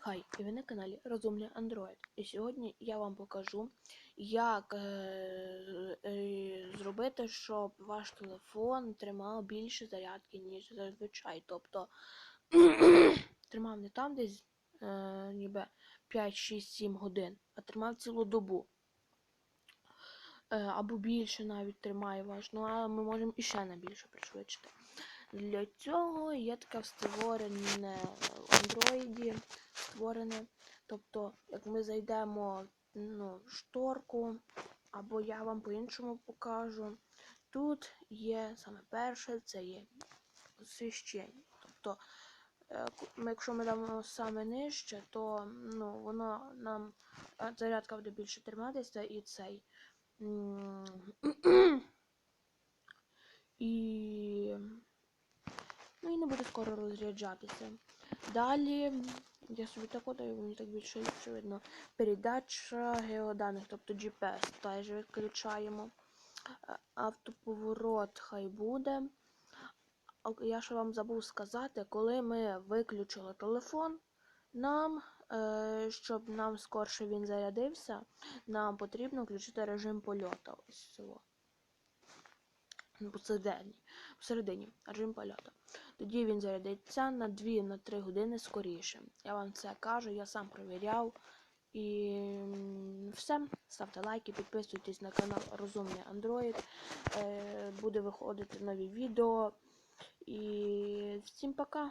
Хай, і ви на каналі Розумний Android. І сьогодні я вам покажу, як е, е, зробити, щоб ваш телефон тримав більше зарядки, ніж зазвичай. Тобто тримав не там десь е, ніби 5, 6, 7 годин, а тримав цілу добу. Е, або більше навіть тримає ваш. Ну, а ми можемо іще на більше пришвидшити. Для цього є таке створене в Android, створене. Тобто, як ми зайдемо ну, в шторку, або я вам по-іншому покажу. Тут є саме перше, це є освіщення. Тобто, е, якщо ми дамо саме нижче, то ну, воно нам е, зарядка буде більше триматися і цей. І Ну і не буде скоро розряджатися. Далі я собі так даю, мені так більше ліпше видно. Передача геоданих, тобто GPS, теж відключаємо. Е, Автоповорот хай буде. Я ще вам забув сказати, коли ми виключили телефон, нам, е, щоб нам скорше він зарядився, нам потрібно включити режим польоту. Ось цього. Посередині, посередині режим польоту. Тоді він зарядиться на 2-3 години скоріше. Я вам це кажу, я сам перевіряв. І все. Ставте лайки, підписуйтесь на канал Розумний Android. Е, буде виходити нові відео. І всім пока.